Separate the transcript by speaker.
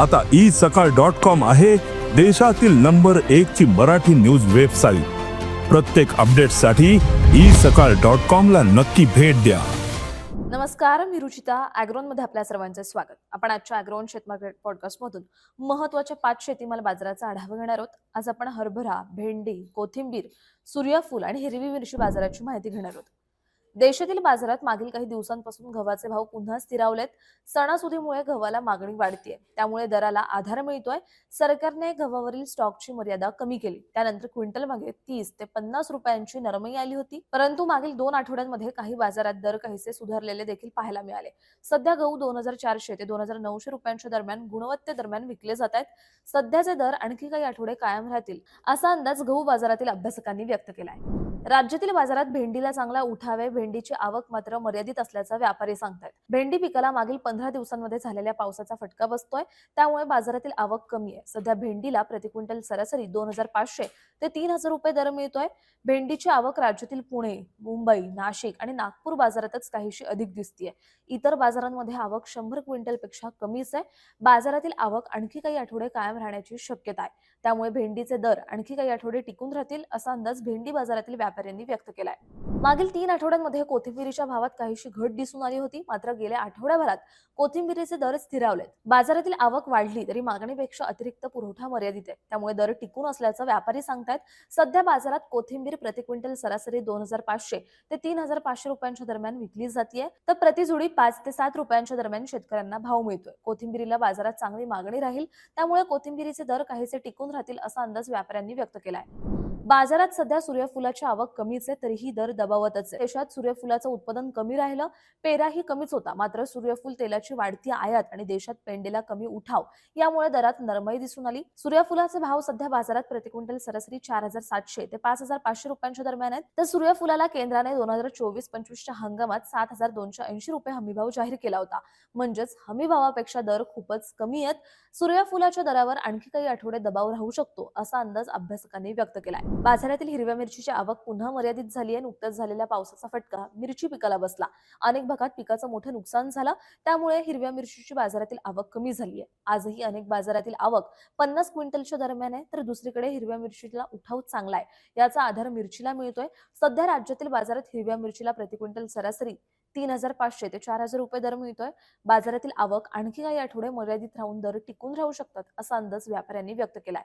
Speaker 1: आता ई सकाळ dot com आहे देशातील नंबर एक ची मराठी न्यूज वेबसाईट. प्रत्येक अपडेटसाठी ई सकाळ डॉट कॉम ला नक्की भेट द्या.
Speaker 2: नमस्कार मी रुचिता. मध्ये आपल्या सर्वांचे स्वागत. आपण आजच्या अॅग्रोन शेतमार्केट पॉडकास्टमधून महत्त्वाच्या पाच शेतीमाल बाजाराचा आढावा घेणार आहोत. आज आपण हरभरा भेंडी कोथिंबीर सूर्यफूल आणि हिरवी मिरची बाजाराची माहिती घेणार आहोत. देशातील बाजारात मागील काही दिवसांपासून गव्हाचे भाव पुन्हा स्थिरावलेत. सणासुदीमुळे गव्हाला मागणी वाढतीये. त्यामुळे दराला आधार मिळतोय. सरकारने गव्हावरील स्टॉकची मर्यादा कमी केली. त्यानंतर क्विंटल मागे तीस ते पन्नास रुपयांची नरमई आली होती. परंतु मागील दोन आठवड्यांमध्ये काही बाजारात दर काहीसे सुधारलेले देखील पाहायला मिळाले. सध्या गहू दोन हजार चारशे ते दोन हजार नऊशे रुपयांच्या दरम्यान गुणवत्ते दरम्यान विकले जात आहेत. सध्याचे दर आणखी काही आठवडे कायम राहतील असा अंदाज गहू बाजारातील अभ्यासकांनी व्यक्त केला आहे राज्यातील बाजारात भेंडीला चांगला उठावे भेंडीची आवक मात्र मर्यादित असल्याचं व्यापारी सांगतायत भेंडी पिकाला मागील पंधरा दिवसांमध्ये झालेल्या पावसाचा फटका बसतोय त्यामुळे बाजारातील आवक कमी आहे. सध्या भेंडीला प्रति क्विंटल सरासरी दोन हजार पाचशे ते तीन हजार रुपये दर मिळतोय. भेंडीची आवक राज्यातील पुणे मुंबई नाशिक आणि नागपूर बाजारातच काहीशी अधिक दिसतीये. इतर बाजारांमध्ये आवक शंभर क्विंटलपेक्षा कमीच आहे. बाजारातील आवक आणखी काही आठवडे कायम राहण्याची शक्यता आहे. त्यामुळे भेंडीचे दर आणखी काही आठवडे टिकून राहतील असा अंदाज भेंडी बाजारातील व्यापाऱ्यांनी व्यक्त केलाय. मागील तीन आठवड्यांमध्ये कोथिंबिरीच्या भावात काहीशी घट दिसून आली होती मात्र गेल्या आठवड्याभरात कोथिंबिरीचे दर स्थिरावलेत. बाजारातील आवक वाढली तरी मागणीपेक्षा अतिरिक्त पुरवठा मर्यादित आहे. त्यामुळे दर टिकून असल्याचं व्यापारी सांगतायत. सध्या बाजारात कोथिंबीर प्रति क्विंटल सरासरी दोन हजार पाचशे ते तीन हजार पाचशे रुपयांच्या दरम्यान विकली जाते तर प्रतिजुडी पाच ते सात रुपयांच्या दरम्यान शेतकऱ्यांना भाव मिळतोय. कोथिंबिरीला बाजारात चांगली मागणी राहील त्यामुळे कोथिंबिरीचे दर काहीसे टिकून राहतील असा अंदाज व्यापाऱ्यांनी व्यक्त केलाय. बाजारात सध्या सूर्यफुलाची आवक कमीच आहे तरीही दर दबावतच आहे. देशात सूर्यफुलाचं उत्पादन कमी राहिलं पेराही कमीच होता. मात्र सूर्यफूल तेलाची वाढती आयात आणि देशात पेंडेला कमी उठाव यामुळे दरात नरमाई दिसून आली. सूर्यफुलाचे भाव सध्या बाजारात प्रति क्विंटल सरासरी चार हजार सातशे ते पाच हजार पाचशे रुपयांच्या दरम्यान आहेत. तर सूर्यफुलाला केंद्राने दोन हजार चोवीस पंचवीसच्या हंगामात सात हजार दोनशे ऐंशी रुपये हमीभाव जाहीर केला होता. म्हणजेच हमीभावापेक्षा दर खूपच कमी आहेत. सूर्यफुलाच्या दरावर आणखी काही आठवडे दबाव राहू शकतो असा अंदाज अभ्यासकांनी व्यक्त केलाय. बाजारातील हिरव्या मिरचीची आवक पुन्हा मर्यादित झाली आहे नुकत्याच झालेल्या पावसाचा फटका मिरची पिकाला बसला. अनेक भागात पिकाचं मोठं नुकसान झालं. त्यामुळे हिरव्या मिरचीची बाजारातील आवक कमी झाली आहे आजही अनेक बाजारातील आवक पन्नास क्विंटलच्या दरम्यान आहे तर दुसरीकडे हिरव्या मिरचीला उठाव चांगला आहे. याचा आधार मिरचीला मिळतोय. सध्या राज्यातील बाजारात हिरव्या मिरचीला प्रति क्विंटल सरासरी तीन हजार पाचशे ते चार हजार रुपये दर मिळतोय. बाजारातील आवक आणखी काही आठवडे मर्यादित राहून दर टिकून राहू शकतात असा अंदाज व्यापाऱ्यांनी व्यक्त केलाय.